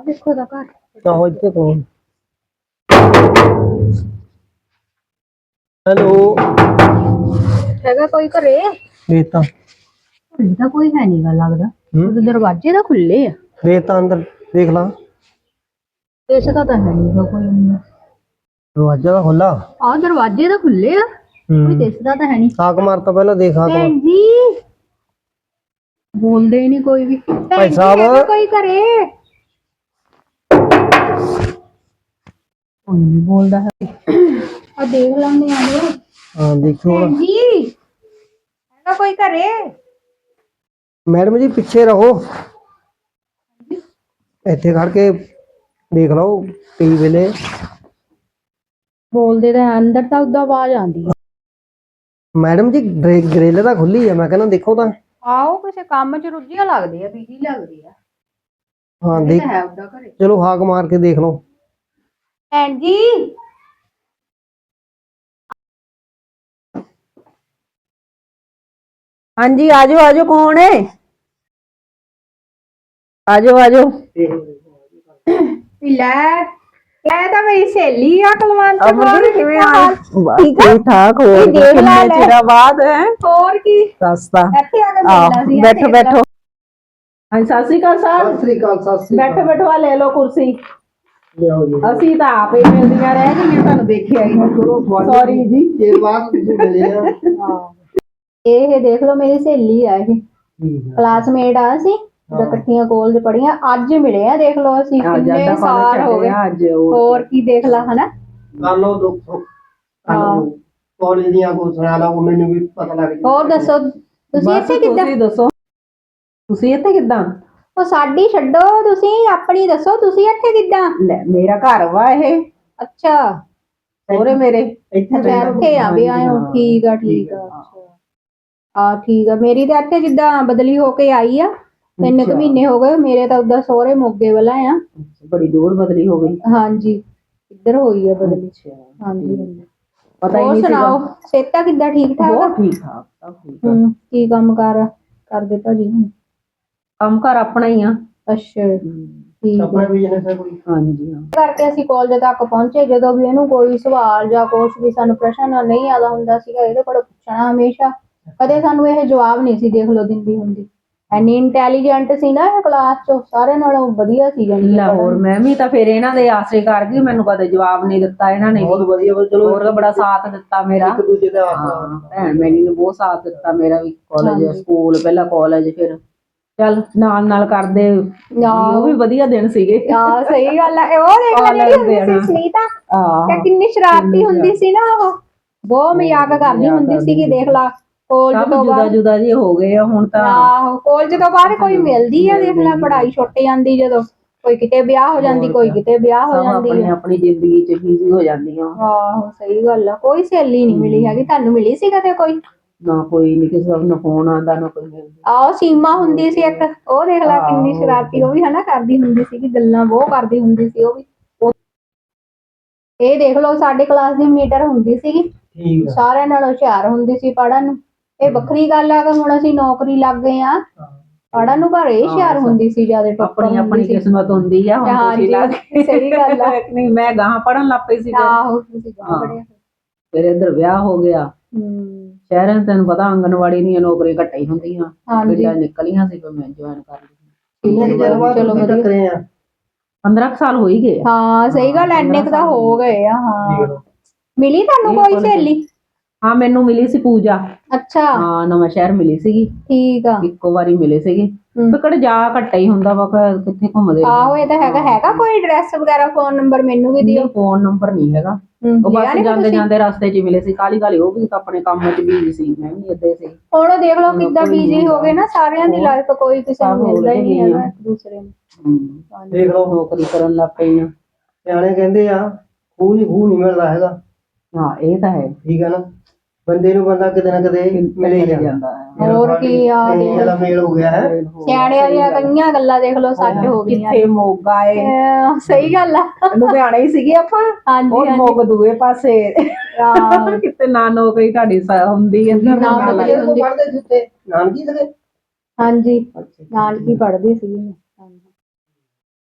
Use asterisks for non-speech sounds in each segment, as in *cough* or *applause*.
ਆ ਦੇਖੋ ਦਾ ਘਰ ਆਹੋ ਇੱਥੇ ਤੋਂ ਹੈਲੋ ਹੈਗਾ ਕੋਈ ਘਰੇ ਵੇਤਾ ਘਰੇ ਤਾਂ ਕੋਈ ਹੈ ਨਹੀਂਗਾ ਲੱਗਦਾ ਉਹਦੇ ਦਰਵਾਜ਼ੇ ਤਾਂ ਖੁੱਲੇ ਆ ਵੇਤਾ ਅੰਦਰ ਦੇਖ ਲਾ ਇਸ ਦਾ ਤਾਂ ਹੈ ਨਹੀਂਗਾ ਕੋਈ ਅੰਦਰ ਦਰਵਾਜ਼ਾ ਤਾਂ ਖੁੱਲਾ ਆ ਦਰਵਾਜ਼ੇ ਤਾਂ ਖੁੱਲੇ ਆ ਕੋਈ ਹੂੰ ਦਿਸਦਾ ਤਾਂ ਹੈ ਨਹੀਂ ਹਾਕ ਮਾਰ ਤਾਂ ਪਹਿਲਾਂ ਦੇਖ ਹਾਕ ਮਾਰ ਭੈਣ ਜੀ ਬੋਲਦੇ ਹੀ ਨਹੀਂ ਕੋਈ ਵੀ ਭੈਣ ਜੀ, ਸਾਹਿਬ। ਹੈਗਾ ਕੋਈ ਘਰੇ ਕੋਈ ਨਹੀਂ ਬੋਲਦਾ ਹੈ। ਆ ਦੇਖ ਲੈਂਦੇ ਆ ਲੋ ਹਾਂ ਦੇਖੋ ਭੈਣ ਜੀ ਹੈਗਾ ਕੋਈ ਘਰੇ? ਮੈਡਮ ਜੀ ਪਿੱਛੇ ਰਹੋ। ਇੱਥੇ ਖੜ ਕੇ ਦੇਖ ਲਓ ਕਈ ਵੇਲੇ। ਬੋਲਦੇ ਤਾਂ ਹੈ, ਅੰਦਰ ਤਾਂ ਉਦਾਂ ਆਵਾਜ਼ ਆਉਂਦੀ ਆ ਮੈਡਮ ਜੀ ਗ੍ਰੇ- ਗ੍ਰਿਲ ਤਾਂ ਖੁੱਲੀ ਆ ਮੈਂ ਕਹਿੰਦਾ ਦੇਖੋ ਤਾਂ। ਆਓ ਕਿਸੇ ਕੰਮ 'ਚ ਰੁੱਝੀਆਂ ਲੱਗਦੀ ਆ ਬਿਜ਼ੀ ਲੱਗਦੀ ਆ। ਹਾਂ ਇਹ ਦੇਖ ਤਾਂ ਹੈ ਉਦਾਂ ਘਰੇ। ਚਲੋ ਹਾਕ ਮਾਰ ਕੇ ਦੇਖ ਲਓ। ਭੈਣ ਜੀ। ਹਾਂਜੀ ਆਜੋ ਆਜੋ ਕੌਣ ਹੈ ਆਜੋ ਆਜੋ। ਲੈ ਲੈ ਤਾਂ ਮੇਰੀ ਸਹੇਲੀ ਆ ਕੁਲਵੰਤ ਅਮਰ ਕਿਵੇਂ ਆ ਠੀਕ ਆ? ਠੀਕ ਠਾਕ ਹੋ ਇਹ ਦੇਖ ਲੈ, ਲੈ। ਚਿਰਾਂ ਬਾਅਦ ਹੈ? ਹੋਰ ਕੀ? ਰਸਤਾ। ਇੱਥੇ ਆ ਕੇ ਮਿਲਣਾ ਸੀ ਬੈਠੋ ਬੈਠੋ। ਹਾਂਜੀ ਸਤਿ ਸ਼੍ਰੀ ਅਕਾਲ ਸਾਹਿਬ ਸ੍ਰੀ ਅਕਾਲ ਸਤਿ ਬੈਠੋ ਬੈਠੋ ਆ ਲੈ ਲਓ ਕੁਰਸੀ। ਲਿਆਓ ਜੀ। ਅਸੀਂ ਤਾਂ ਆਪੇ ਮਿਲਦੀਆਂ ਰਹਿ ਗਈਆਂ ਤੁਹਾਨੂੰ ਦੇਖਿਆ ਹੀ ਨਹੀਂ ਸੌਰੀ ਜੀ। ਇਹ ਬਾਅਦ ਤੁਸੀਂ ਮਿਲੇ ਆ। ਇਹ ਦੇਖ ਲਓ ਮੇਰੀ ਸਹੇਲੀ ਆ ਇਹ। ਠੀਕ ਆ। ਕਲਾਸਮੇਟ ਆ ਅਸੀਂ ਜਦੋਂ ਇਕੱਠੀਆਂ ਕਾਲਜ ਪੜੀਆਂ ਅੱਜ ਮਿਲੇ ਆ ਦੇਖ ਲਓ ਅਸੀਂ ਕਿੰਨੇ ਸਾਲ ਹੋ ਗਏ। ਅੱਜ ਹੋਰ ਕੀ। ਦੇਖ ਲਾ ਹਨਾ? ਉਹ ਦੁੱਖ ਕਾਲਜ ਦੀਆਂ ਕੋ ਸੁਣਾ ਲਾ ਉਹ ਮੈਨੂੰ ਵੀ ਪਤਾ ਲੱਗ ਗਿਆ ਹੋਰ ਦੱਸੋ ਤੁਸੀਂ ਬਸ ਇੱਥੇ ਕਿੱਦਾਂ? ਤੁਸੀਂ ਦੱਸੋ। ਤੁਸੀਂ ਇੱਥੇ ਕਿੱਦਾਂ? ਉਹ ਸਾਡੀ ਛੱਡੋ ਤੁਸੀਂ ਆਪਣੀ ਦੱਸੋ ਤੁਸੀਂ ਇੱਥੇ ਕਿੱਦਾਂ? ਲੈ ਮੇਰਾ ਘਰ ਵਾ ਇਹ। ਅੱਛਾ। ਸੋਰੇ ਮੇਰੇ। ਇੱਥੇ ਆ ਵੀ ਆਏ ਹੋ। ਠੀਕ ਆ ਠੀਕ ਆ ਆ। ਠੀਕ ਆ। ਮੇਰੀ ਤਾਂ ਇੱਥੇ ਜਿੱਦਾਂ ਬਦਲੀ ਹੋ ਕੇ ਆਈ ਆ। ਤਿੰਨ ਕੁ ਮਹੀਨੇ ਹੋ ਗਏ ਮੇਰੇ ਤਾਂ ਉਦਾਂ ਸਹੁਰੇ ਮੋਗੇ ਵਾਲਾ ਆ। ਬੜੀ ਦੂਰ ਬਦਲੀ ਹੋ ਗਈ। ਹਾਂਜੀ ਇੱਧਰ ਹੋਈ ਆ ਬਦਲੀ। ਹਾਂਜੀ ਹਾਂਜੀ। ਪਤਾ ਹੀ ਹੋਰ ਨਹੀਂ ਸੁਣਾਓ ਸੇਤਾ ਕਿੱਦਾਂ ਠੀਕ ਠਾਕ ਆ? ਠੀਕ ਠਾਕ ਸਭ ਠੀਕ ਆ ਕੀ ਕੰਮ ਕਰ ਕਰਦੇ ਭਾਜੀ ਹੁਣ? ਕੰਮ ਘਰ ਆਪਣਾ ਹੀ ਆ। ਅੱਛਾ ਠੀਕ ਆਪਣਾ ਆ ਬਿਜ਼ਨਸ ਹੈ ਕੋਈ? ਹਾਂਜੀ ਹਾਂ। ਕਰਕੇ ਅਸੀਂ ਕਾਲਜ ਤੱਕ ਪਹੁੰਚੇ ਜਦੋਂ ਵੀ ਇਹਨੂੰ ਕੋਈ ਸਵਾਲ ਜਾਂ ਕੁਝ ਵੀ ਸਾਨੂੰ ਪ੍ਰਸ਼ਨ ਨਹੀਂ ਆਦਾ ਹੁੰਦਾ ਸੀਗਾ ਇਹਦੇ ਕੋਲ ਪੁੱਛਣਾ ਹਮੇਸ਼ਾ। ਕਦੇ ਸਾਨੂੰ ਇਹ ਜਵਾਬ ਨਹੀਂ ਸੀ ਦੇਖ ਲਓ ਦਿੰਦੀ ਹੁੰਦੀ। ਐਨੀ ਇੰਟੈਲੀਜੈਂਟ ਸੀ ਨਾ ਇਹ ਕਲਾਸ ਚ ਸਾਰਿਆਂ ਨਾਲੋਂ ਵਧੀਆ ਸੀ ਜਾਨੀ ਲਾਹੌਰ ਮੈਂ ਵੀ ਤਾਂ ਫਿਰ ਇਹਨਾਂ ਦੇ ਆਸਰੇ ਕਰ ਗਈ ਮੈਨੂੰ ਕਦੇ ਜਵਾਬ ਨਹੀਂ ਦਿੱਤਾ ਇਹਨਾਂ ਨੇ। ਬਹੁਤ ਵਧੀਆ ਬਸ ਚਲੋ ਹੋਰ ਬੜਾ ਸਾਥ ਦਿੱਤਾ ਮੇਰਾ। ਇੱਕ ਦੂਜੇ ਦਾ ਹਾਂ ਭੈਣ ਮੇਰੀ ਨੇ ਬਹੁਤ ਸਾਥ ਦਿੱਤਾ ਮੇਰਾ ਵੀ। ਕਾਲਜ ਸਕੂਲ ਪਹਿਲਾਂ ਕਾਲਜ ਫਿਰ ਚੱਲ ਨਾਲ ਨਾਲ ਕਰਦੇ। ਉਹ ਵੀ ਵਧੀਆ ਦਿਨ ਸੀਗੇ। ਹਾਂ ਸਹੀ ਗੱਲ ਹੈ ਉਹ ਦੇਖ ਲੈ ਜਿਹੜੀ ਹੁੰਦੀ ਸੀ ਸੁਨੀਤਾ? ਆਹ ਕਿ ਕਿੰਨੀ ਸ਼ਰਾਰਤੀ ਹੁੰਦੀ ਸੀ ਨਾ ਉਹ। ਬਹੁਤ ਮਜ਼ਾਕ ਕਰਦੀ ਹੁੰਦੀ ਸੀ ਕਿ ਦੇਖ ਲਾ। ਕਾਲਜ ਸਭ ਤੋਂ ਜੁਦਾ ਬਾਅਦ ਜੁਦਾ ਜੀ ਹੋ ਗਏ ਆ ਹੁਣ ਤਾਂ ਆਹੋ ਕਾਲਜ ਤੋਂ ਬਾਅਦ ਕੋਈ ਮਿਲਦੀ ਆ ਦੇਖ ਲੈ ਪੜ੍ਹਾਈ ਛੁੱਟ ਜਾਂਦੀ ਜਦੋਂ। ਕੋਈ ਕਿਤੇ ਵਿਆਹ ਹੋ ਜਾਂਦੀ ਕੋਈ ਕਿਤੇ ਵਿਆਹ ਹੋ ਸਭ ਜਾਂਦੀ ਆਪਣੀ ਆਪਣੀ ਜ਼ਿੰਦਗੀ 'ਚ ਬਿਜ਼ੀ ਹੋ ਜਾਂਦੀਆਂ। ਆਹੋ ਸਹੀ ਗੱਲ ਆ। ਕੋਈ ਸਹੇਲੀ ਨਹੀਂ ਮਿਲੀ ਹੈਗੀ ਤੁਹਾਨੂੰ ਮਿਲੀ ਸੀ ਕਦੇ ਕੋਈ? ਨਾ ਕੋਈ ਨਹੀਂ ਕਿਸੇ ਦਾ ਫੋਨ ਆਉਂਦਾ ਨਾ ਕੋਈ ਮਿਲਦਾ। ਆਹ ਸੀਮਾ ਹੁੰਦੀ ਸੀ ਇੱਕ ਉਹ ਦੇਖ ਲੈ ਕਿੰਨੀ ਸ਼ਰਾਰਤੀ ਉਹ ਵੀ ਹਨਾ ਕਰਦੀ ਹੁੰਦੀ ਸੀ ਕਿ ਗੱਲਾਂ ਬਹੁਤ ਕਰਦੀ ਹੁੰਦੀ ਸੀ ਉਹ ਵੀ। ਉਹ- ਇਹ ਦੇਖ ਲਓ ਸਾਡੇ ਕਲਾਸ ਦੀ ਮੀਟਰ ਹੁੰਦੀ ਸੀਗੀ। ਠੀਕ ਆ। ਸਾਰਿਆਂ ਨਾਲੋਂ ਹੁਸ਼ਿਆਰ ਹੁੰਦੀ ਸੀ ਪੜ੍ਹਨ ਨੂੰ। ਇਹ ਵੱਖਰੀ ਗੱਲ ਆ ਕਿ ਹੁਣ ਅਸੀਂ ਨੌਕਰੀ ਲੱਗ ਗਏ ਆ ਪੜ੍ਹਨ ਨੂੰ ਪਰ ਇਹ ਹੁਸ਼ਿਆਰ ਹੁੰਦੀ ਸੀ ਜ਼ਿਆਦਾ ਟੱਪਰ ਆਪਣੀ ਆਪਣੀ ਕਿਸਮਤ ਹੁੰਦੀ ਆ ਹੁਣ ਹਾਂਜੀ, ਤੁਸੀਂ ਲੱਗ ਸਹੀ ਗੱਲ ਆ। *laughs* ਨਹੀਂ ਮੈਂ ਗਾਂ ਪੜਨ ਲੱਗ ਪਈ ਸੀ। ਆਹੋ ਤੁਸੀਂ ਗਾਂ ਪੜਿਆ ਫਿਰ ਇੱਧਰ ਵਿਆਹ ਹੋ ਗਿਆ। ਹੂੰ। ਸ਼ਹਿਰਾਂ 'ਚ ਤੈਨੂੰ ਪਤਾ ਆਂਗਨਵਾੜੀ ਦੀਆਂ ਨੌਕਰੀਆਂ ਘੱਟ ਹੀ ਹੁੰਦੀਆਂ। ਹਾਂਜੀ। ਪਿੰਡਾਂ 'ਚ ਨਿਕਲੀਆਂ ਸੀ ਫਿਰ ਮੈਂ ਜੁਆਇਨ ਕਰ ਲਈ। ਕਿੰਨੇ ਚਿਰ ਬਾਅਦ ਚਲੋ ਤੁਸੀਂ ਵਧੀਆ। ਟੱਕਰੇ ਆ 15 ਕੁ ਸਾਲ ਹੋ ਹੀ ਗਏ ਆ। ਹਾਂ ਸਹੀ ਗੱਲ ਐਨੇ ਕੁ ਤਾਂ ਹੋ ਗਏ। ਆ ਹਾਂ। ਮਿਲੀ ਤੁਹਾਨੂੰ ਕੋਈ ਸਹੇਲੀ? ਹਾਂ ਮੈਨੂੰ ਮਿਲੀ ਸੀ ਪੂਜਾ। ਅੱਛਾ। ਹਾਂ ਨਵਾਂ ਸ਼ਹਿਰ ਮਿਲੀ ਸੀਗੀ। ਠੀਕ ਆ। ਇੱਕੋ ਵਾਰੀ ਮਿਲੇ ਸੀਗੇ। ਹੂੰ। ਫਿਰ ਜਾ ਘੱਟਾ ਹੀ ਹੁੰਦਾ ਵਾ ਫਿਰ ਕਿੱਥੇ ਘੁੰਮਦੇ ਆਹੋ ਇਹ ਤਾਂ ਹੈਗਾ। ਹੈਗਾ ਕੋਈ ਐਡਰੈਸ ਵਗੈਰਾ ਫੋਨ ਨੰਬਰ ਮੈਨੂੰ ਵੀ ਦਿਓ। ਫੋਨ ਨੰਬਰ ਨਹੀਂ ਹੈਗਾ। ਹੂੰ, ਉਹ ਲਿਆ ਬਸ ਨੀ ਜਾਂਦੇ ਤੁਸੀਂ? ਜਾਂਦੇ ਰਸਤੇ 'ਚ ਹੀ ਮਿਲੇ ਸੀ। ਕਾਲੀ ਕਾਲੀ ਉਹ ਵੀ ਤਾਂ ਆਪਣੇ ਕੰਮ 'ਚ ਬਿਜ਼ੀ ਸੀ। ਮੈਂ ਵੀ ਹੀ ਸੀ। ਹੁਣ ਦੇਖ ਲਓ ਕਿੱਦਾਂ ਬੀਜੀ ਹੋ ਗਏ ਨਾ ਸਾਰਿਆਂ ਦੀ ਲਾਈਫ ਕੋਈ ਕਿਸੇ ਨੂੰ ਮਿਲਦਾ ਹੀ ਨਹੀਂ ਉਲਝ ਹੈਗਾ ਇੱਕ ਦੂਸਰੇ ਨੂੰ। ਹੂੰ। ਦੇਖ ਲਓ। ਨੌਕਰੀ ਕਰਨ ਲੱਗ ਪਈ ਆ ਸਿਆਣੇ ਕਹਿੰਦੇ ਆ ਖੂਹ ਨਹੀਂ ਖੂਹ ਨਹੀਂ ਮਿਲਦਾ ਹੈਗਾ। ਹਾਂ ਇਹ ਤਾਂ ਹੈ। ਠੀਕ ਆ ਨਾ? ਬੰਦੇ ਨੂੰ ਬੰਦਾ ਕਿਤੇ ਨਾ ਕਿਤੇ ਮਿਲੇ ਹੀ ਜਾਂਦਾ। ਹੈ ਹੋਰ ਕੀ ਆ ਇਹ ਵਾਲਾ ਮੇਲ ਹੋ ਗਿਆ ਹੈ। ਸਿਆਣਿਆਂ ਦੀਆਂ ਕਈਆਂ ਗੱਲਾਂ ਦੇਖ ਲਓ ਸੱਚ ਹੋ ਗਈਆਂ ਕਿੱਥੇ ਮੋਗਾ ਏ ਸਹੀ ਗੱਲ ਆ। ਲੁਧਿਆਣੇ ਹੀ ਸੀਗੇ ਆਪਾਂ। ਹਾਂਜੀ ਉਹ ਮੋਗ ਦੂਏ ਪਾਸੇ। ਹਾਂ। ਕਿਤੇ ਨਾ ਨੌਕਰੀ ਤੁਹਾਡੀ ਹੁੰਦੀ ਹੈ। ਨਾ ਨੌਕਰੀ ਹੁੰਦੀ। ਪੜਦੇ ਜਿੱਤੇ ਨਾਨਕੀ ਸਕੇ ਹਾਂਜੀ ਨਾਲ ਕੀ ਪੜ੍ਹਦੀ ਸੀ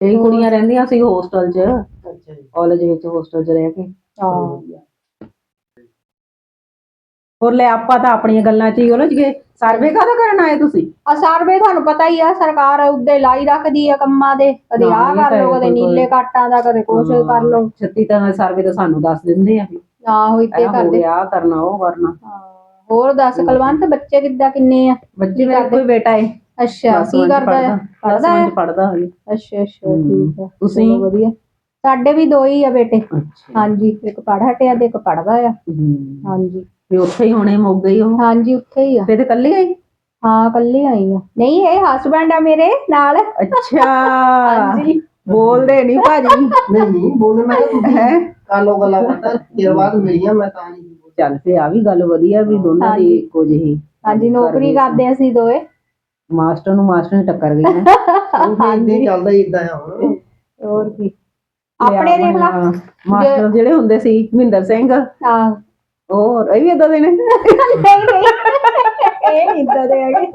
ਕਈ ਕੁੜੀਆਂ ਰਹਿੰਦੀਆਂ ਸੀ ਹੋਸਟਲ 'ਚ। ਅੱਛਾ ਜੀ। ਕਾਲਜ ਵਿੱਚ ਹੋਸਟਲ 'ਚ ਰਹਿ ਕੇ। ਹਾਂ। ਹੋਰ ਲੈ ਆਪਾਂ ਤਾਂ ਆਪਣੀਆਂ ਗੱਲਾਂ 'ਚ ਹੀ ਉਲਝ ਗਏ। ਸਰਵੇ ਕਾਹਦਾ ਕਰਨ ਆਏ ਤੁਸੀਂ? ਆ ਸਰਵੇ ਤੁਹਾਨੂੰ ਪਤਾ ਹੀ ਆ ਸਰਕਾਰ ਉੱਦੇ ਲਾਈ ਰੱਖਦੀ ਆ ਕੰਮਾਂ ਦੇ। ਕਦੇ ਹਾਂ, ਇਹ ਕਰ ਤਾਂ ਲਓ ਹੈ, ਕਦੇ ਕੋਈ- ਨੀਲੇ ਕਾਟਾਂ ਦਾ ਕਦੇ ਕੁਛ ਕਰ ਲਓ। ਛੱਤੀ ਦੇ ਸਰਵੇ ਤਾਂ ਸਾਨੂੰ ਦੱਸ ਦਿੰਦੇ ਆ ਵੀ। ਆਹੋ ਇੱਥੇ ਇਹ ਹੋ ਕਰਦੇ। ਗਿਆ ਆਹ ਕਰਨਾ ਉਹ ਕਰਨਾ। ਹਾਂ। ਹੋਰ ਦੱਸ ਕਲਵੰਤ ਬੱਚੇ ਕਿੱਦਾਂ ਕਿੰਨੇ ਆ? ਬੱਚੇ ਮੇਰਾ ਕੋਈ ਬੇਟਾ ਹੈ ਅੱਛਾ ਕੀ ਕਰਦਾ ਆ? ਪੜਦਾ ਆ? ਪੜਦਾ ਹੈ ਅੱਛਾ ਅੱਛਾ ਹਮ, ਠੀਕ ਆ। ਤੁਸੀਂ? ਚਲੋ ਵਧੀਆ। ਸਾਡੇ ਵੀ ਦੋ ਹੀ ਆ ਬੇਟੇ। ਅੱਛਾ। ਹਾਂਜੀ ਇੱਕ ਪੜ ਹਟਿਆ ਤੇ ਇੱਕ ਪੜਦਾ ਆ। ਹੂੰ। ਹਾਂਜੀ। ਵੀ ਉੱਥੇ ਹੀ ਹੋਣੇ ਮੁੱਕ ਗਈ ਉਹ। ਹਾਂਜੀ ਉੱਥੇ ਹੀ ਆ। ਫੇਰ ਤੇ ਕੱਲੀ ਆਈ? ਹਾਂ ਕੱਲੀ ਆਈ ਆ। ਨਹੀਂ ਇਹ ਹਸਬੰਡ ਆ ਮੇਰੇ ਨਾਲ। ਅੱਛਾ। ਹਾਂਜੀ। ਬੋਲਦੇ ਨਹੀਂ ਭਾਜੀ। ਨਹੀਂ ਨਹੀਂ ਬੋਲੇ ਮੈਂ ਕਰ ਲਓ ਗੱਲਾਂ ਬਾਤਾਂ ਚਿਰ ਬਾਅਦ ਮਿਲੀਆਂ ਮੈਂ ਤਾਂ ਨਹੀਂ ਬੋਲਿਆ। ਚੱਲ ਫੇ ਆ ਵੀ ਗੱਲ ਵਧੀਆ ਵੀ ਦੋਨਾਂ ਦੀ ਹਾਂਜੀ। ਇੱਕੋ ਜਿਹੀ। ਹਾਂਜੀ ਨੌਕਰੀ ਕਰਦੇ ਅਸੀਂ ਦੋਏ ਮਾਸਟਰ ਨੂੰ ਮਾਸਟਰ ਨੇ ਟੱਕਰ ਗਈ ਨਾ ਉਹ ਵੀ ਏਦਾਂ ਹੀ ਚੱਲਦਾ ਹੀ ਇਦਾਂ ਆ ਹੁਣ। ਹੋਰ ਕੀ। ਆਪਣੇ ਦੇਖ ਲਾ। ਹਾਂ, ਮਾਸਟਰ ਜਿਹੜੇ ਹੁੰਦੇ ਸੀ ਮਹਿੰਦਰ ਸਿੰਘ। ਹਾਂ। ਉਹ ਇਹ ਵੀ ਇਦਾਂ ਦੇ ਨੇ? ਨਹੀਂ ਨਹੀਂ ਇਹ ਇਦਾਂ ਦੇ ਹੈਗੇ।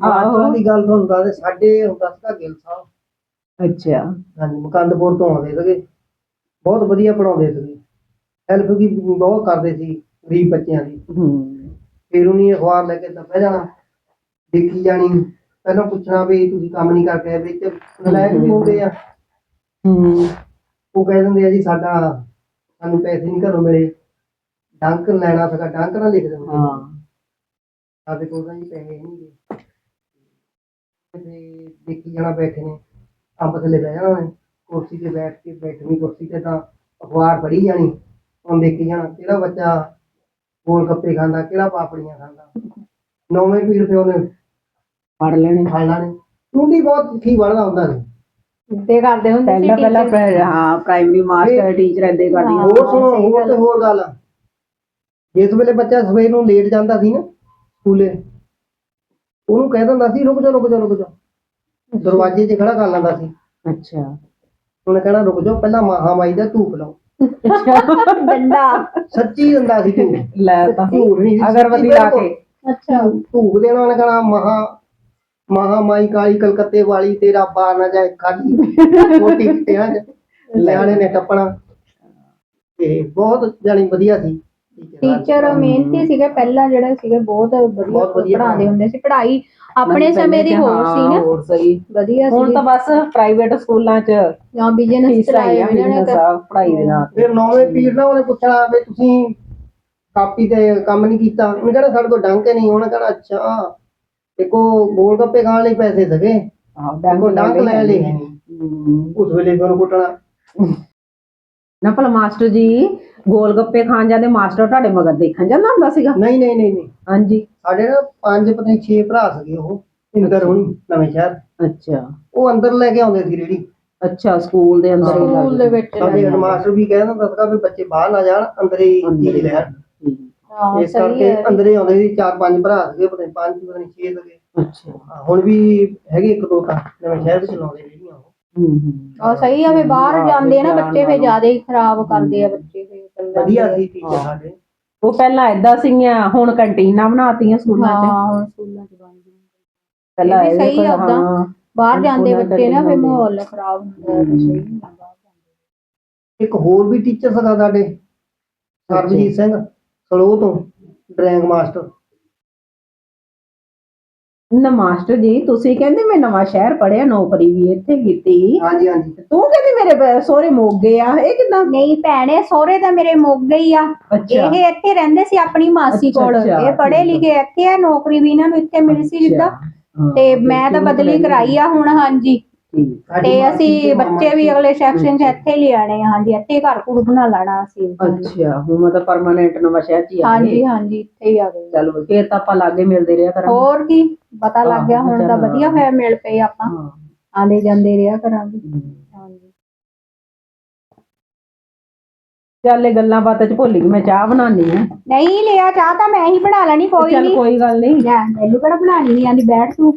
ਮਾਸਟਰਾਂ ਦੀ ਗੱਲ ਤੁਹਾਨੂੰ ਦੱਸ ਸਾਡੇ ਹੁੰਦਾ ਸੀਗਾ ਗਿੱਲ ਸਾਹਿਬ। ਅੱਛਾ। ਹਾਂਜੀ ਮੁਕੰਦਪੁਰ ਤੋਂ ਆਉਂਦੇ ਸੀਗੇ। ਬਹੁਤ ਵਧੀਆ ਪੜਾਉਂਦੇ ਸੀਗੇ। ਹੈਲਪ ਵੀ ਬਹੁਤ ਕਰਦੇ ਸੀ ਗਰੀਬ ਬੱਚਿਆਂ ਦੀ। ਹੂੰ। ਫਿਰ ਉਹਨੀ ਅਖਬਾਰ ਲੈ ਕੇ ਦੱਬਿਆ ਜਾਣਾ ਦੇਖੀ ਜਾਣੀ। ਪਹਿਲਾਂ ਪੁੱਛਣਾ ਵੀ ਤੁਸੀਂ ਕੰਮ ਨਹੀਂ ਕਰਕੇ ਆਏ ਵਿੱਚ ਨਲਾਇਕ ਵੀ ਹੁੰਦੇ ਆ। ਹੂੰ। ਉਹ ਕਹਿ ਦਿੰਦੇ ਆ ਜੀ ਸਾਡਾ ਸਾਨੂੰ ਪੈਸੇ ਨਹੀਂ ਘਰੋਂ ਮਿਲੇ। ਡੰਕ ਲੈਣਾ ਸੀਗਾ ਡੰਕ ਨਾ ਲਿਖ ਦਿੰਦੇ ਹਾਂ। ਸਾਡੇ ਕੋਲ ਤਾਂ ਜੀ ਪੈਸੇ ਨਹੀਂ ਗਏ ਤੇ ਦੇਖੀ ਜਾਣਾ ਬੈਠੇ ਨੇ ਅੰਬ ਥੱਲੇ ਬਹਿ ਜਾਣਾ ਨੇ ਕੁਰਸੀ ਤੇ ਬੈਠ ਕੇ ਬੈਠਣੀ ਕੁਰਸੀ ਤੇ ਤਾਂ ਅਖਬਾਰ ਪੜ੍ਹੀ ਜਾਣੀ ਹੁਣ ਦੇਖੀ ਜਾਣਾ ਕਿਹੜਾ ਬੱਚਾ ਗੋਲ ਗੱਪੇ ਖਾਂਦਾ ਕਿਹੜਾ ਪਾਪੜੀਆਂ ਖਾਂਦਾ। ਨੌਵੇਂ ਪੀਰ ਪਿਓ ਨੇ ਪੜ ਲੈਣੇ। ਖਾ ਲੈਣੇ। ਟੁੰਡੀ ਬਹੁਤ ਠੀਕ ਬਣਦਾ ਹੁੰਦਾ ਸੀ। ਤੇ ਕਰਦੇ ਹੁੰਦੇ ਸੀ ਪਹਿਲਾਂ ਪਹਿਲਾਂ। ਪ੍ਰਾਇ- ਹਾਂ ਪ੍ਰਾਇਮਰੀ ਮਾਸਟਰ ਟੀਚਰ ਏਦਾਂ ਹੀ ਕਰਦੀਆਂ ਹੋਰ ਸੁਣੋ ਹੋਰ ਤੇ ਹੋਰ ਗੱਲ ਆ। ਜਿਸ ਵੇਲੇ ਬੱਚਾ ਸਵੇਰ ਨੂੰ ਲੇਟ ਜਾਂਦਾ ਸੀ ਨਾ ਸਕੂਲੇ ਉਹਨੂੰ ਕਹਿ ਦਿੰਦਾ ਸੀ ਰੁਕ ਜਾ ਰੁਕ ਜਾ ਰੁਕ ਜਾ। ਦਰਵਾਜ਼ੇ 'ਚ ਖੜਾ ਕਰ ਲੈਂਦਾ ਸੀ। ਅੱਛਾ। ਉਹਨੇ ਕਹਿਣਾ ਰੁਕ ਜਾ ਪਹਿਲਾਂ ਮਹਾ ਮਾਈ ਦਾ ਧੂਪ ਲਾਓ। ਡੰਡਾ ਸੱਚੀ ਦਿੰਦਾ ਸੀ ਧੂਪ। ਲੈ ਤਾਂ। ਝੂਠ ਨਹੀਂ ਸੀ, ਅਗਰਬੱਤੀ ਲਾ। ਕੇ। ਅੱਛਾ। ਧੂਪ ਦੇਣਾ ਉਹਨੇ ਕਹਿਣਾ ਮਹਾ ਮਹਾ ਮਾਈ ਕਾਲੀ ਕਲਕੱਤੇ ਵਾਲੀ ਤੇਰਾ ਬਾਰ ਨਾ ਜਾਏ ਖਾਲੀ। ਮੋਟੀ ਕਿਟਿਆਂ 'ਚ ਨਿਆਣੇ ਨੇ ਟੱਪਣਾ। ਤੇ ਬਹੁਤ ਜਾਣੀ ਵਧੀਆ ਸੀ। ਟੀਚਰ ਮਿਹਨਤੀ ਸੀਗੇ ਪਹਿਲਾਂ ਜਿਹੜੇ ਸੀਗੇ ਬਹੁਤ ਵਧੀਆ ਬਹੁਤ ਵਧੀਆ ਪੜਾਉਂਦੇ ਹੁੰਦੇ ਸੀ। ਪੜ੍ਹਾਈ ਆਪਣੇ ਸਮੇਂ ਦੀ ਹੋਰ ਸੀ ਨਾ। ਹੋਰ ਸਹੀ। ਵਧੀਆ ਹੁਣ ਸੀ ਤਾਂ ਬਸ ਪ੍ਰਾਈਵੇਟ ਸਕੂਲਾਂ 'ਚ ਜਾਂ ਬਿਜ਼ਨਸ ਫੀਸਾਂ ਹੀ ਚਲਾਏ ਆ ਇਹਨਾਂ ਨੇ ਪੜ੍ਹਾਈ ਦੇ ਨਾਲ। ਫਿਰ ਨੌਵੇਂ ਪੀਰ ਨਾ ਉਹਨੇ ਪੁੱਛਣਾ ਵੀ ਤੁਸੀਂ ਕਾਪੀ ਤੇ ਕੰਮ ਨਹੀਂ ਕੀਤਾ। ਉਹਨੇ ਕਹਿਣਾ ਸਾਡੇ ਕੋਲ ਡੰਕ ਹੀ ਨਹੀਂ। ਉਹਨੇ ਕਹਿਣਾ ਅੱਛਾ। ਦੇਖੋ ਗੋਲ ਗੱਪੇ ਖਾਣ ਲਈ ਪੈਸੇ ਸਕੇ ਆਹ ਦੇਖੋ ਡੰਕ ਲੈ ਲਈ। ਹੂੰ। ਉਸ ਵੇਲੇ ਉਹਨੂੰ ਕੁੱਟਣਾ। ਨਾ ਭਲਾ ਮਾਸਟਰ ਜੀ ਗੋਲ ਗੱਪੇ ਖਾਣ ਜਾਂਦੇ ਮਾਸਟਰ ਤੁਹਾਡੇ ਮਗਰ ਦੇਖਣ ਜਾਂਦਾ ਹੁੰਦਾ ਸੀਗਾ? ਨਹੀਂ ਨਹੀਂ ਨਹੀਂ ਨਹੀਂ। ਹਾਂਜੀ। ਸਾਡੇ ਨਾ ਪੰਜ ਪਤਾ ਨਹੀਂ ਛੇ ਭਰਾ ਸੀਗੇ ਉਹ ਇੰਦਰ ਹੋਣੀ ਨਵੇਂ ਸ਼ਹਿਰ। ਅੱਛਾ। ਉਹ ਅੰਦਰ ਲੈ ਕੇ ਆਉਂਦੇ ਸੀ ਰੇੜੀ। ਅੱਛਾ ਸਕੂਲ ਦੇ ਅੰਦਰ ਹੀ ਸਕੂਲ ਦੇ ਵਿੱਚ ਸਾਡੇ ਹੈਡਮਾਸਟਰ ਵੀ ਕਹਿੰਦਾ ਹੁੰਦਾ ਸੀਗਾ ਵੀ ਬੱਚੇ ਬਾਹਰ ਨਾ ਜਾਣ ਅੰਦਰ ਹੀ ਚੀਜ਼ ਲੈਣ ਇਸ ਕਰਕੇ ਅੰਦਰ ਹੀ ਆਉਂਦੇ ਸੀ ਚਾਰ ਪੰਜ ਭਰਾ ਸੀਗੇ ਪਤਾ ਨਹੀਂ ਪੰਜ ਪਤਾ ਨਹੀਂ ਛੇ ਸੀਗੇ। ਅੱਛਾ। ਹੁਣ ਵੀ ਹੈਗੇ ਇੱਕ ਦੋ ਤਾਂ ਨਵੇਂ ਸ਼ਹਿਰ ਵਿੱਚ ਲਾਉਂਦੇ ਹੂੰ ਆ ਸਹੀ ਆ ਫੇ ਬਾਹਰ ਜਾਂਦੇ ਆ ਨਾ ਬੱਚੇ ਫੇ। ਜ਼ਿਆਦਾ ਹੀ ਖਰਾਬ ਕਰਦੇ ਆ ਬੱਚੇ ਫੇ ਵਧੀਆ ਸੀ ਟੀਚਰ ਸਾਡੇ। ਉਹ ਪਹਿਲਾਂ ਏਦਾਂ ਸੀਗੀਆਂ ਹੁਣ ਕੰਟੀਨਾਂ ਬਣਾਤੀਆਂ ਸਕੂਲਾਂ 'ਚ। ਹਾਂ ਹੁਣ ਸਕੂਲਾਂ ਚ ਬਣ ਗਏ ਪਹਿਲਾਂ ਇਹ ਵੀ ਸਹੀ ਆ ਉੱਦਾਂ। ਬਾਹਰ ਜਾਂਦੇ ਬੱਚੇ ਨਾ ਫੇ। ਮਾਹੌਲ ਖਰਾਬ ਹੁੰਦਾ ਹੈ, ਤੇ ਸਹੀ ਨਹੀਂ ਹੁੰਦਾ ਬਾਹਰ ਜਾਂਦੇ। ਇੱਕ ਹੋਰ ਵੀ ਟੀਚਰ ਸੀਗਾ ਸਾਡੇ ਸਰਬਜੀਤ ਸਿੰਘ ਸਲੋ ਤੋਂ ਡਰਾਇੰਗ ਮਾਸਟਰ। ਨਾ ਮਾਸਟਰ ਜੀ ਤੁਸੀਂ ਕਹਿੰਦੇ ਮੈਂ ਨਵਾਂ ਸ਼ਹਿਰ ਪੜਿਆ ਨੌਕਰੀ ਵੀ ਇੱਥੇ ਕੀਤੀ। ਹਾਂਜੀ ਹਾਂਜੀ। ਤੂੰ ਕਹਿੰਦੀ ਮੇਰੇ ਬ- ਸਹੁਰੇ ਮੋਗੇ ਆ ਇਹ ਕਿਦਾਂ? ਨਹੀਂ ਭੈਣੇ ਸਹੁਰੇ ਤਾਂ ਮੇਰੇ ਮੁੱਕ ਗਈ ਆ। ਅੱਛਾ। ਇਹ ਇੱਥੇ ਰਹਿੰਦੇ ਸੀ ਆਪਣੀ ਮਾਸੀ ਅੱਛਾ, ਕੋਲ। ਅੱਛਾ, ਇਹ ਪੜ੍ਹੇ ਠੀਕ ਆ। ਲਿਖੇ ਇੱਥੇ ਆ ਨੌਕਰੀ ਵੀ ਇਹਨਾਂ ਨੂੰ ਇੱਥੇ ਮਿਲੀ ਸੀ ਜਿੱਦਾਂ। ਹਾਂ, ਤੇ ਮੈਂ ਤਾਂ ਤੋਂ ਬਦਲੀ ਕਰਾਈ ਆ ਹੁਣ ਹਾਂਜੀ। ਠੀਕ। ਤੇ ਅਸੀਂ ਤੇ ਬੱਚੇ ਵੀ ਅਗਲੇ ਸੈਕਸ਼ਨ 'ਚ ਇੱਥੇ ਹੀ ਲਿਆਣੇ ਆ ਹਾਂਜੀ ਇੱਥੇ ਘਰ ਘੁਰ ਬਣਾ ਲੈਣਾ ਅਸੀਂ। ਅੱਛਾ ਹੁਣ ਮਤਲਬ ਪਰਮਾਨੈਂਟ ਨਵਾਂ ਸ਼ਹਿਰ ਚ ਹੀ ਆ। ਗਏ ਹਾਂਜੀ ਹਾਂਜੀ ਇੱਥੇ ਹੀ ਆ ਗਏ। ਚਲੋ ਫੇਰ ਤਾਂ ਆਪਾਂ ਲਾਗੇ ਮਿਲਦੇ ਰਿਹਾ ਕਰਾਂਗੇ। ਹੋਰ ਕੀ? ਪਤਾ ਲੱਗ ਗਿਆ ਹੁਣ ਤਾਂ। ਵਧੀਆ ਹੋਇਆ ਮਿਲ ਪਏ ਆਪਾਂ। ਆਂਦੇ ਜਾਂਦੇ ਰਿਹਾ ਕਰਾਂਗੇ। ਹਾਂਜੀ। ਚੱਲ ਇਹ ਗੱਲਾਂ ਬਾਤਾਂ ਚ ਭੁੱਲ ਗਈ ਮੈਂ ਚਾਹ ਬਣਾਉਣੀ ਆ ਨਹੀਂ ਲਿਆ ਚਾਹ ਤਾਂ ਮੈਂ ਹੀ ਬਣਾ ਲੈਣੀ ਕੋਈ ਚੱਲ ਨਹੀਂ। ਕੋਈ ਗੱਲ ਨਹੀਂ। ਲੈ ਮੈਨੂੰ ਕਿਹੜਾ ਬਣਾਣੀ ਨਹੀਂ ਆਂਦੀ ਬੈਠ ਤੂੰ।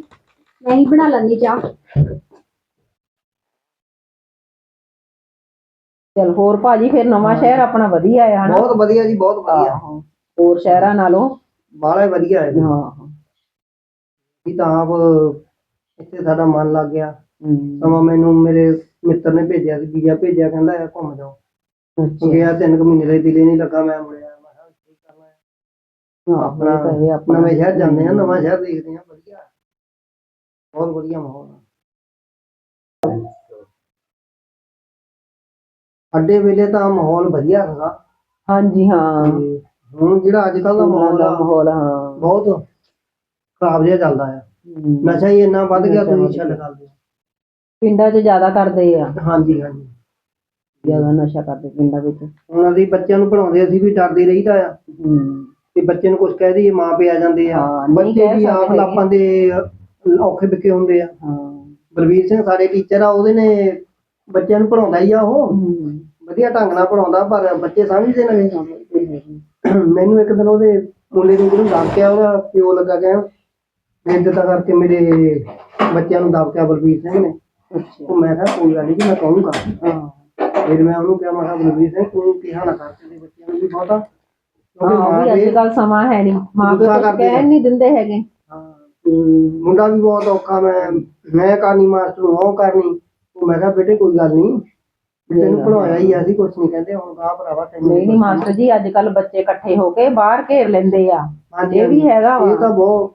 ਮੈਂ ਹੀ ਬਣਾ ਲੈਂਦੀ ਚਾਹ। ਚੱਲ ਹੋਰ ਭਾਜੀ ਫਿਰ ਨਵਾਂ ਸ਼ਹਿਰ ਆਪਣਾ ਵਧੀਆ ਆ ਹਨਾ? ਬਹੁਤ ਵਧੀਆ ਜੀ ਬਹੁਤ ਵਧੀਆ। ਆਹੋ। ਹੋਰ ਸ਼ਹਿਰਾਂ ਨਾਲੋਂ? ਬਾਹਲਾ ਹੀ ਵਧੀਆ ਹੈ ਜੀ। ਹਾਂ। ਵੀ ਤਾਂ ਆਪ ਇੱਥੇ ਸਾਡਾ ਮਨ ਲੱਗ ਗਿਆ। ਸਮਾਂ ਮੈਨੂੰ ਮੇਰੇ ਮਿੱਤਰ ਨੇ ਭੇਜਿਆ ਸੀ ਵੀਜ਼ਾ ਭੇਜਿਆ ਕਹਿੰਦਾ ਆ ਘੁੰਮ ਜਾਓ। ਗਿਆ ਤਿੰਨ ਕੁ ਮਹੀਨੇ ਦੇ ਦਿਲੇ ਨਹੀਂ ਲੱਗਾ ਮੈਂ ਮੁੜਿਆ ਮੈਂ ਕਿਹਾ ਕੀ ਕਰਨਾ ਹੈ। ਆਪਣਾ ਇਹ ਤਾਂ ਇਹ ਆਪਣਾ। ਨਵੇਂ ਸ਼ਹਿਰ ਜਾਂਦੇ ਆ ਨਵਾਂ ਸ਼ਹਿਰ ਦੇਖਦੇ ਆ ਵਧੀਆ। ਬਹੁਤ ਵਧੀਆ ਮਾਹੌਲ ਆ। ਅੱਡੇ ਵੇਲੇ ਤਾਂ ਮਾਹੌਲ ਵਧੀਆ ਸੀਗਾ। ਹਾਂਜੀ ਹਾਂ। ਹੁਣ ਜਿਹੜਾ ਅੱਜ ਕੱਲ ਦਾ ਮਾਹੌਲ ਆ ਮਾਹੌਲ ਹਾਂ। ਬਹੁਤ ਖਰਾਬ ਜਿਹਾ ਚੱਲਦਾ ਆ। ਹੂੰ। ਨਸ਼ਾ ਹੀ ਇੰਨਾ ਵੱਧ ਗਿਆ ਤੁਸੀਂ ਛੱਡ। ਕਰਦੇ ਪਿੰਡਾਂ 'ਚ ਜ਼ਿਆਦਾ ਕਰਦੇ ਆ। ਹਾਂਜੀ ਹਾਂਜੀ। ਜ਼ਿਆਦਾ ਨਸ਼ਾ ਕਰਦੇ ਪਿੰਡਾਂ ਵਿੱਚ। ਹੁਣ ਅਸੀਂ ਬੱਚਿਆਂ ਨੂੰ ਪੜਾਉਂਦੇ ਅਸੀਂ ਵੀ ਡਰਦੇ ਰਹੀਦਾ ਆ। ਹੂੰ। ਤੇ ਬੱਚੇ ਨੂੰ ਕੁਝ ਕਹਿ ਦਈਏ ਮਾਂ ਪਿਆ ਜਾਂਦੇ ਆ। ਹਾਂ, ਨਹੀਂ ਬੱਚੇ ਕਹਿ ਵੀ ਆਪ ਸਕਦੇ ਲਾਪਾਂ ਦੇ ਔਖੇ ਵਿਕੇ ਹੁੰਦੇ ਆ। ਹਾਂ। ਬਲਵੀਰ ਸਿੰਘ ਸਾਡੇ ਟੀਚਰ ਆ ਉਹਦੇ ਨੇ ਬੱਚਿਆਂ ਨੂੰ ਪੜਾਉਂਦਾ ਹੀ ਆ ਉਹ। ਹੂੰ। ਵਧੀਆ ਢੰਗ ਨਾਲ ਪੜਾਉਂਦਾ ਪਰ ਬੱਚੇ ਸਮਝਦੇ ਨਹੀਂ ਮੈਨੂੰ ਇੱਕ ਦਿਨ ਉਹਦੇ ਮੁੰਡੇ ਨੂੰ ਦੱਬ ਕੇ ਉਹਦਾ ਪਿਓ ਲੱਗਾ ਕਹਿਣ ਮੈਂ ਦਿੱਤਾ ਕਰਕੇ ਮੇਰੇ ਬੱਚਿਆਂ ਨੂੰ ਦੱਬ ਕੇ ਬਲਵੀਰ ਸਿੰਘ ਨੇ ਅੱਛਾ। ਉਹ ਮੈਂ ਕਿਹਾ ਕੋਈ ਗੱਲ ਨਹੀਂ ਜੀ ਮੈਂ ਕਹੂੰਗਾ। ਹਾਂ। ਫਿਰ ਮੈਂ ਉਹਨੂੰ ਕਿਹਾ ਮੈਂ ਕਿਹਾ ਬਲਵੀਰ ਸਿੰਘ ਤੂੰ ਕਿਹਾ ਨਾ ਕਰ ਤੇਰੇ ਬੱਚਿਆਂ ਨੂੰ ਵੀ ਬਹੁਤਾ। ਕਿਉਂਕਿ ਹਾਂ ਮਾਂ ਵੀ ਅੱਜ ਦੇ ਕੱਲ ਸਮਾਂ ਹੈ ਨਹੀਂ ਮਾਂ ਗੁੱਸਾ ਪਿਓ ਕੁਛ ਕਰਦੇ ਆ। ਕਹਿਣ ਨਹੀਂ ਦਿੰਦੇ ਹੈਗੇ। ਹਾਂ, ਹੂੰ ਮੁੰਡਾ ਵੀ ਬਹੁਤ ਔਖਾ ਮੈਂ ਮੈਂ ਕਰਨੀ ਮਾਸਟਰ ਨੂੰ ਉਹ ਕਰਨੀ। ਉਹ ਮੈਂ ਕਿਹਾ ਬੇਟੇ ਕੋਈ ਗੱਲ ਨਹੀਂ ਤੈਨੂੰ ਪੜਾਇਆ ਹੀ ਆ, ਅਸੀਂ ਕੁਝ ਨਹੀਂ ਕਹਿੰਦੇ ਹੁਣ ਗਾ ਭਰਾਵਾ ਤੈਨੂੰ ਨਹੀਂ ਨਹੀਂ ਮਾਸਟਰ ਜੀ ਅੱਜ ਕੱਲ ਬੱਚੇ ਇਕੱਠੇ ਹੋ ਕੇ ਬਾਹਰ ਘੇਰ ਲੈਂਦੇ ਆ। ਇਹ ਵੀ ਹੈਗਾ ਵਾ। ਇਹ ਤਾਂ ਬਹੁਤ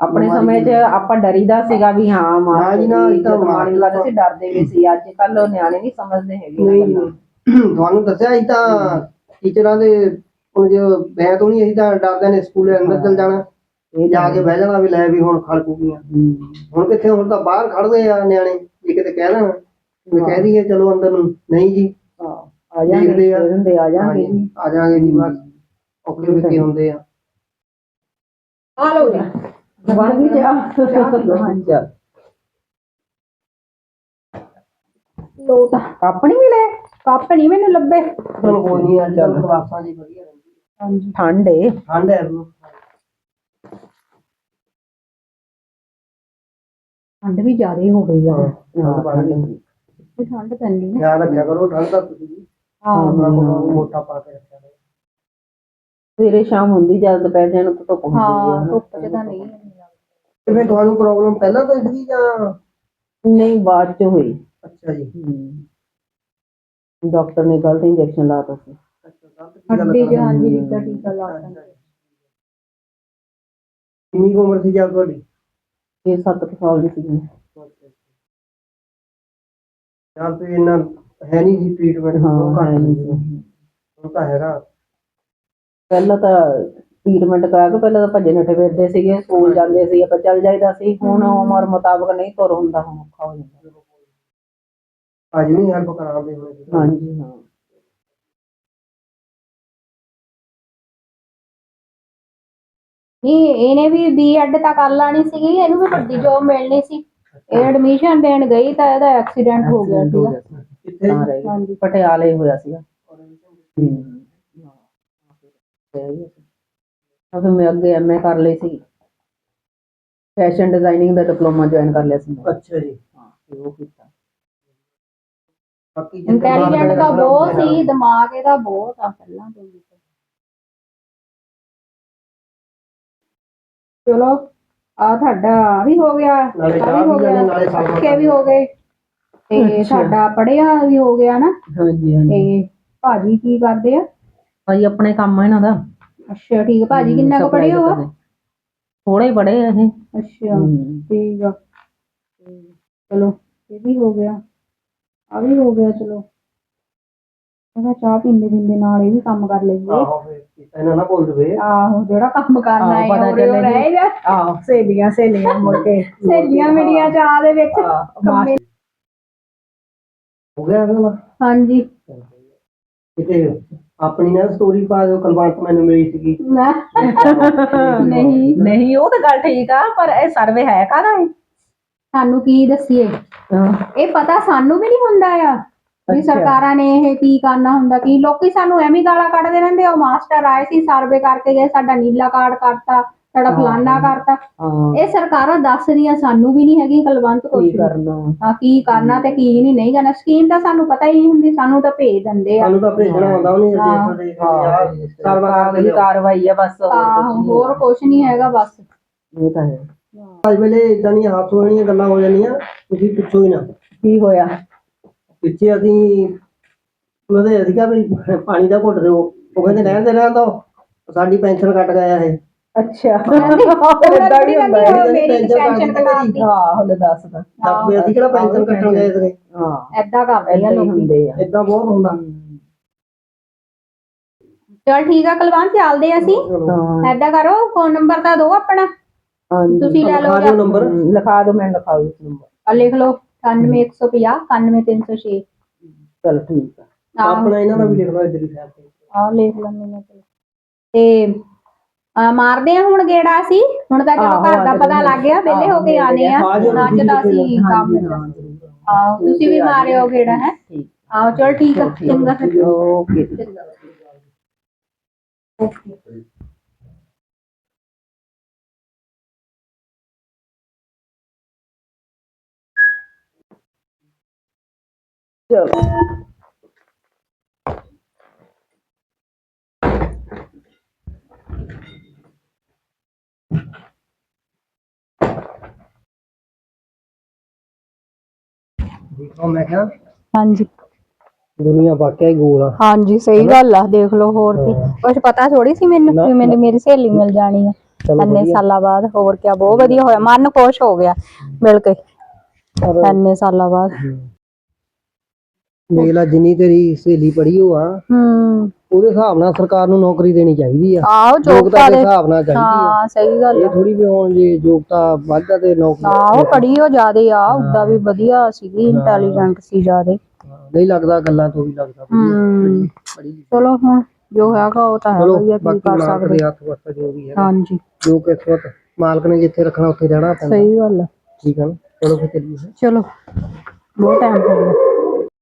ਆਪਣੇ ਸਮੇਂ 'ਚ ਆਪਾਂ ਡਰੀਦਾ ਸੀਗਾ ਵੀ ਹਾਂ ਮਾਂ ਜੀ, ਨਾ, ਇਹ ਤਾਂ ਮਾੜੀ ਲੱਗਦਾ ਸੀ ਡਰਦੇ ਵੀ ਸੀ ਅੱਜ ਕੱਲ ਨਿਆਣੇ ਨਹੀਂ ਸਮਝਦੇ ਹੈਗੇ ਨਹੀਂ ਤੁਹਾਨੂੰ ਦੱਸਿਆ ਅਸੀਂ ਤਾਂ ਟੀਚਰਾਂ ਦੇ ਹੁਣ ਜੋ ਮੈਂ ਤੋਂ ਨਹੀਂ ਅਸੀਂ ਤਾਂ ਡਰਦੇ ਨੇ ਸਕੂਲੇ ਅੰਦਰ ਚਲ ਜਾਣਾ। ਇਹ ਜਾ ਕੇ ਬਹਿ ਜਾਣਾ ਵੀ ਲੈ ਵੀ ਹੁਣ ਖੜਕੂਗੀਆਂ ਹੂੰ। ਹੁਣ ਕਿੱਥੇ ਹੁਣ ਤਾਂ ਬਾਹਰ ਖੜਦੇ ਆ ਨਿਆਣੇ ਜੇ ਕਿਤੇ ਕਹਿ ਦੇਣ। ਵੀ ਕਹਿ ਦਈਏ ਚਲੋ ਅੰਦਰ ਨੂੰ। ਨਹੀਂ ਜੀ। ਆ ਜਾਣਗੇ ਆ। ਜਾਣਗੇ ਆ ਜਾਣਗੇ ਜੀ ਬਸ। ਔਖੇ ਵਿਕੇ ਹੁੰਦੇ ਆ। ਆ ਲਓ ਜੀ। ਬਣ ਗਈ ਚਾਹ ਹਾਂਜੀ ਲੋ ਤਾਂ ਕੱਪ ਨਹੀਂ ਮਿਲੇ ਕੱਪ ਨਹੀਂ ਮੈਨੂੰ ਲੱਭੇ। ਚਲੋ ਕੋਈ ਨਹੀਂ ਅੱਜ ਕੱਲ੍ਹ ਕਲਾਸਾਂ ਦੀ ਵਧੀਆ ਰਹਿੰਦੀ ਹਾਂਜੀ। ਠੰਡ ਏ। ਠੰਡ ਹੈ ਨੂੰ ਠੰਡ ਵੀ ਜ਼ਿਆਦਾ ਹੋ ਗਈ ਆ। ਠੰਡ ਬਣ ਗਈ। ਤੇ ਠੰਡ ਪੈਂਦੀ ਨਾ। ਧਿਆਨ ਰੱਖਿਆ ਕਰੋ ਠੰਡ ਦਾ ਤੁਸੀਂ ਵੀ। ਹਾਂ। ਆਪਣਾ ਕੋਈ ਮੋਟਾ ਪਾ ਕੇ ਰੱਖਿਆ ਕਰੋ ਸਵੇਰੇ ਸ਼ਾਮ ਹੁੰਦੀ ਜਦ ਦੁਪਹਿਰ ਜਾਣ ਤੋਂ ਧੁੱਪ ਹੁੰਦੀ ਹਾਂ ਆ ਧੁੱਪ ਚ ਤਾਂ ਨਹੀਂ। ਤੇ ਫਿਰ ਤੁਹਾਨੂੰ ਪ੍ਰੋਬਲਮ ਪਹਿਲਾਂ ਤੋਂ ਸੀ ਜਾਂ? ਨਹੀਂ ਬਾਅਦ ਚ ਹੋਈ। ਅੱਛਾ ਜੀ। ਡਾਕਟਰ ਨੇ ਗਲਤ ਇੰਜੈਕਸ਼ਨ ਲਾਤਾ ਸੀ। ਹੱਡੀ ਚ ਹਾਂਜੀ ਜਿੱਦਾਂ ਟੀਕਾ ਲਾ ਦਿੰਦੇ। ਕਿੰਨੀ ਕੁ ਉਮਰ ਸੀ ਜਦ ਤੁਹਾਡੀ? ਇਹ 7 ਸਾਲ ਦੀ ਸੀ ਜਾਂ ਤੇ ਇੰਨਾ ਹੈ ਨਹੀਂ ਸੀ ਟ੍ਰੀਟਮੈਂਟ ਹਾਂ ਉਹ ਹੈ ਘੱਟ ਨਹੀਂ ਸੀ। ਸੀ। ਹੁਣ ਤਾਂ ਹੈਗਾ। ਪਹਿਲਾਂ ਤਾਂ ਟ੍ਰੀਟਮੈਂਟ ਕਰਾ ਕੇ ਪਹਿਲਾਂ ਤਾਂ ਭੱਜੇ ਨੱਠੇ ਫਿਰਦੇ ਸੀਗੇ ਸਕੂਲ ਜਾਂਦੇ ਸੀ ਆਪਾਂ ਚੱਲ ਜਾਈਦਾ ਸੀ। ਹੁਣ ਉਮਰ ਮੁਤਾਬਕ ਨਹੀਂ ਤੁਰ ਹੁੰਦਾ ਹੁਣ ਔਖਾ ਹੋ ਜਾਂਦਾ। ਅੱਜ ਨਹੀਂ ਹੈਲਪ ਕਰਾਉਂਦੇ ਹੋਏ ਜੀ। ਹਾਂਜੀ ਹਾਂ। ਨਹੀਂ ਇਹਨੇ ਵੀ ਬੀਐਡ ਤਾਂ ਕਰ ਲਾਣੀ ਸੀਗੀ ਇਹਨੂੰ ਵੀ ਵੱਡੀ ਜੋਬ ਮਿਲਣੀ ਸੀ। ਇਹ ਐਡਮਿਸ਼ਨ ਦੇਣ ਗਈ ਤਾਂ ਇਹਦਾ ਐਕਸੀਡੈਂਟ ਹੋ ਗਿਆ ਸੀਗਾ। ਕਿੱਥੇ। ਹਾਂਜੀ ਪਟਿਆਲੇ ਹੋਇਆ ਸੀਗਾ। ਤਾਂ ਫਿਰ ਮੈਂ ਅੱਗੇ ਐਮਏ ਕਰ ਲਈ ਸੀ। ਫੈਸ਼ਨ ਡਿਜ਼ਾਈਨਿੰਗ ਦਾ ਡਿਪਲੋਮਾ ਜੁਆਇਨ ਕਰ ਲਿਆ ਸੀ ਮੈਂ। ਅੱਛਾ ਜੀ। ਹਾਂ ਫਿਰ ਉਹ ਕੀਤਾ। ਬਾਕੀ ਜੇ ਦਿਮਾਗ ਇੰਟੈਲੀਜੈਂਟ ਤਾਂ ਬਹੁਤ ਖਰਾਬ ਸੀ ਦਿਮਾਗ ਇਹਦਾ ਬਹੁਤ ਆ ਪਹਿਲਾਂ ਤੋਂ ਹੀ ਚਲੋ ਆ ਤੁਹਾਡਾ ਆਹ ਵੀ ਹੋ ਗਿਆ ਨਾਲੇ ਆਹ ਚਾਹ ਵੀ ਹੋ ਵੀ ਗਿਆ ਨਾਲੇ ਵੀ ਹੋ ਗਏ। ਤੇ ਸਾਡਾ ਪੜਿਆ ਵੀ ਹੋ ਗਿਆ ਨਾ? ਹਾਂਜੀ ਹਾਂਜੀ। ਤੇ ਭਾਜੀ ਕੀ ਕਰਦੇ ਆ? ਭਾਈ ਆਪਣੇ ਕੰਮ ਆ ਇਹਨਾਂ ਦਾ। ਅੱਛਾ ਠੀਕ ਆ। ਭਾਜੀ ਕਿੰਨਾ ਕੁ ਪੜ੍ਹੇ ਹੋ ਆ ਥੋੜਾ ਹੀ ਪੜੇ ਇਹ। ਅੱਛਾ ਹਮ। ਠੀਕ ਆ। ਤੇ ਚਲੋ ਇਹ ਵੀ ਹੋ ਗਿਆ। ਆ ਵੀ ਹੋ ਗਿਆ ਚਲੋ। ਮੈਂ ਕਿਹਾ ਚਾਹ ਪੀਂਦੇ ਪੀਂਦੇ ਨਾਲ ਇਹ ਵੀ ਕੰਮ ਕਰ ਲਈਏ। ਆਹੋ ਫਿਰ ਇਹਨਾਂ ਨਾ ਭੁੱਲ ਜਵੇ। ਆਹੋ ਜਿਹੜਾ ਕੰਮ ਕਰਨਾ ਆਹੋ, ਹੈ ਪਤਾ ਉਹਦੇ ਚੱਲੇ ਜੀ। ਰਹਿ ਜਾ। ਆਹ। ਸਹੇਲੀਆਂ ਸਹੇਲੀਆਂ ਮੁੜ ਕੇ। ਸਹੇਲੀਆਂ ਮੇਰੀਆਂ ਚਾਹ ਦੇ ਵਿੱਚ। ਕੰਮੇ ਹੋ ਗਿਆ ਅਗਲਾ। ਹਾਂਜੀ। ਕਿਤੇ ਆਪਣੀ ਨਾ ਸਟੋਰੀ ਪਾ ਦਿਓ ਕਲਵੰਤ ਮੈਨੂੰ ਮਿਲੀ ਸੀਗੀ। ਨਹੀਂ। ਨਹੀਂ ਉਹ ਤਾਂ ਗੱਲ ਠੀਕ ਆ ਪਰ ਇਹ ਸਰਵੇ ਹੈ ਕਾਹਦਾ ਹੈ ਸਾਨੂੰ ਕੀ ਦੱਸੀਏ? ਇਹ ਪਤਾ ਸਾਨੂੰ ਵੀ ਨਹੀਂ ਹੁੰਦਾ ਆ ਵੀ। ਸਰਕਾਰਾਂ ਨੇ ਇਹ ਕੀ ਕਰਨਾ ਹੁੰਦਾ ਕੀ ਲੋਕੀ ਸਾਨੂੰ ਐਵੇਂ ਗਾਲਾਂ ਕੱਢਦੇ ਰਹਿੰਦੇ ਆ, ਉਹ ਮਾਸਟਰ ਆਏ ਸੀ ਸਰਵੇ ਕਰਕੇ ਗਏ ਸਾਡਾ ਨੀਲਾ ਕਾਰਡ ਕਰਤਾ ਸਾਡਾ ਫਲਾਨਾ ਕਰਤਾ। ਹਾਂ। ਇਹ ਸਰਕਾਰਾਂ ਦੱਸਦੀਆਂ ਸਾਨੂੰ ਵੀ ਨਹੀਂ ਹੈਗੀ ਕਲਵੰਤ ਕੁਛ ਕੀ ਕਰਨਾ? ਆ ਕੀ ਕਰਨਾ ਤੇ ਕੀ ਨਹੀਂ ਨਹੀਂ ਕਰਨਾ। ਸਕੀਮ ਤਾਂ ਸਾਨੂੰ ਪਤਾ ਹੀ ਨਹੀਂ ਹੁੰਦੀ ਸਾਨੂੰ ਤਾਂ ਭੇਜ ਦਿੰਦੇ ਆ। ਸਾਨੂੰ ਤਾਂ ਭੇਜਣਾ ਆਉਂਦਾ ਉਹਨੇ ਹਾਂ। ਦੇਖ ਦੇ ਯਾਰ ਸਰਕਾਰ ਦੀ ਕਾਰਵਾਈ ਆ ਬਸ। ਹੋਰ ਕੁਛ ਨਹੀਂ ਹੈਗਾ ਬਸ। ਇਹ ਤਾਂ ਹੈ। ਅੱਜ ਵੇਲੇ ਇਦਾਂ ਦੀਆਂ ਹਾਦਸੇ ਵਾਲੀਆਂ ਗੱਲਾਂ ਹੋ ਜਾਂਦੀਆਂ ਤੁਸੀਂ ਪੁੱਛੋ ਹੀ ਨਾ। ਕੀ ਹੋਇਆ? ਪਿੱਛੇ ਅਸੀਂ ਉਹਦੇ ਅਧਿਕਾ ਵੀ ਪਾਣੀ ਦਾ ਘੁੱਟ ਦਿਓ। ਉਹ ਕਹਿੰਦੇ ਰਹਿਣ ਦੇ ਰਹਿਣ ਦੋ। ਸਾਡੀ ਪੈਨਸ਼ਨ ਕੱਟ ਗਿਆ ਇਹ। ਅੱਛਾ। ਉਹਨਾਂ ਏਦਾਂ ਦੀ ਵੀ ਹੁੰਦਾ ਕਹਿੰਦੀ ਹੈ ਉਹ ਮੇਰੀ ਪੈਨਸ਼ਨ ਟੈਨਸ਼ਨ ਕੱਟ ਕਟਾਤੀ ਹਾਂ ਹਲੇ ਦੱਸਦਾ ਦੱਸ ਵੀ ਅਸੀਂ ਕਿਹੜਾ ਪੈਨਸ਼ਨ ਕੱਟਣ ਗਏ ਸੀਗੇ ਹਾਂ। ਐਦਾਂ ਕਰਦੇ ਆ ਏਦਾਂ ਹੀ ਲੋਕੀ ਹੁੰਦੇ ਆ। ਇਦਾਂ ਬਹੁਤ ਹੁੰਦਾ। ਚਲ ਠੀਕ ਆ ਕੁਲਵੰਤ ਚੱਲਦੇ ਆ ਅਸੀਂ। ਐਦਾਂ ਕਰੋ ਫੋਨ ਨੰਬਰ ਤਾਂ ਦਿਓ ਆਪਣਾ। ਤੁਸੀਂ ਲੈ ਲਓ ਲਿਖਾ ਨੰਬਰ। ਲਿਖਾ ਦਿਓ ਮੈਂ ਲਿਖਾ ਦਿਓ ਨੰਬਰ। ਆ ਲਿਖ ਲਓ 98150 91306 ਚਲ ਠੀਕ ਆ। ਆਪਣਾ ਇਹਨਾਂ ਦਾ ਵੀ ਲਿਖ ਲਓ ਇਧਰ ਹੀ ਤੇ। ਆ ਲਿਖ ਮੈਂ ਚਲੋ। ਤੇ। ਆ ਮਾਰਦੇ ਆ ਹੁਣ ਗੇੜਾ ਅਸੀਂ। ਹੁਣ ਤਾਂ ਚਲੋ ਘਰ ਦਾ ਪਤਾ ਲੱਗ ਗਿਆ ਵਿਹਲੇ ਹੋ ਕੇ ਆਨੇ ਆ। ਜਾਓ ਅੱਜ ਤਾਂ ਅਸੀਂ ਕੰਮ ਆਹੋ ਤੁਸੀਂ ਵੀ ਮਾਰਿਓ ਗੇੜਾ ਹੈ? ਆਹੋ ਚਲ ਠੀਕ ਆ ਚੰਗਾ ਫਿਰ। ਓਕੇ। ਚਲੋ। ਦੇਖੋ ਮੈਂ ਕਿਹਾ ਹਾਂਜੀ। ਦੁਨੀਆ ਵਾਕਿਆ ਹੀ ਗੋਲ ਆ। ਹਾਂਜੀ ਸਹੀ ਗੱਲ ਆ ਦੇਖ ਲਓ ਹੋਰ ਕੀ। ਕੁਝ ਪਤਾ ਥੋੜੀ ਸੀ ਮੈਨੂੰ ਕਿ ਮੈਨੂੰ ਮੇਰੀ ਸਹੇਲੀ ਮਿਲ ਜਾਣੀ ਆ। ਇੰਨੇ ਸਾਲਾਂ ਬਾਅਦ ਹੋਰ ਕੀ ਬਹੁਤ ਵਧੀਆ ਹੋਇਆ। ਮਨ ਖੁਸ਼ ਹੋ ਗਿਆ ਮਿਲ ਕੇ। ਇੰਨੇ ਸਾਲਾਂ ਬਾਅਦ। ਦੇਖ ਲਾ ਜਿੰਨੀ ਤੇਰੀ ਸਹੇਲੀ ਪੜੀ ਹੋ ਆ ਹੂੰ। ਉਹਦੇ ਹਿਸਾਬ ਨਾਲ ਸਰਕਾਰ ਨੂੰ ਨੌਕਰੀ ਦੇਣੀ ਚਾਹੀਦੀ ਆ। ਆਹੋ ਯੋਗਤਾ ਦੇ ਹਿਸਾਬ ਨਾਲ ਚਾਹੀਦੀ ਆ। ਹਾਂ ਸਹੀ ਗੱਲ ਇਹ ਆ ਥੋੜੀ ਵੀ ਹੁਣ ਜੇ ਯੋਗਤਾ ਵੱਧਦਾ ਤੇ ਨੌਕਰੀ ਆਹੋ ਪੜੀ ਹੋ ਜਿਆਦੇ ਆ ਉਦਾਂ ਵੀ ਵਧੀਆ ਸੀਗੀ ਇੰਟੈਲੀਜੈਂਟ ਸੀ ਜਿਆਦੇ। ਨਹੀਂ ਲੱਗਦਾ ਗੱਲਾਂ ਤੋਂ ਵੀ ਲੱਗਦਾ ਹੂੰ। ਪੜੀ ਚਲੋ ਹੁਣ ਜੋ ਹੈਗਾ ਉਹ ਤਾਂ ਹੈਗਾ ਹੀ ਆ ਕੀ ਬਾਕੀ ਕਰ ਮਾਲਕ ਸਕਦੇ। ਦੇ ਹੱਥ ਵਸਤਾ ਜੋ ਵੀ ਹੈ ਹਾਂਜੀ। ਜੋ ਕਿਸਮਤ ਮਾਲਕ ਨੇ ਜਿੱਥੇ ਰੱਖਣਾ ਉੱਥੇ ਰਹਿਣਾ ਪੈਂਦਾ ਸਹੀ ਗੱਲ ਆ। ਠੀਕ ਹੈ ਨਾ? ਚਲੋ ਫਿਰ ਚੱਲੀਏ। ਚਲੋ ਬਹੁਤ ਟਾਈਮ ਹੋ ਗਿਆ।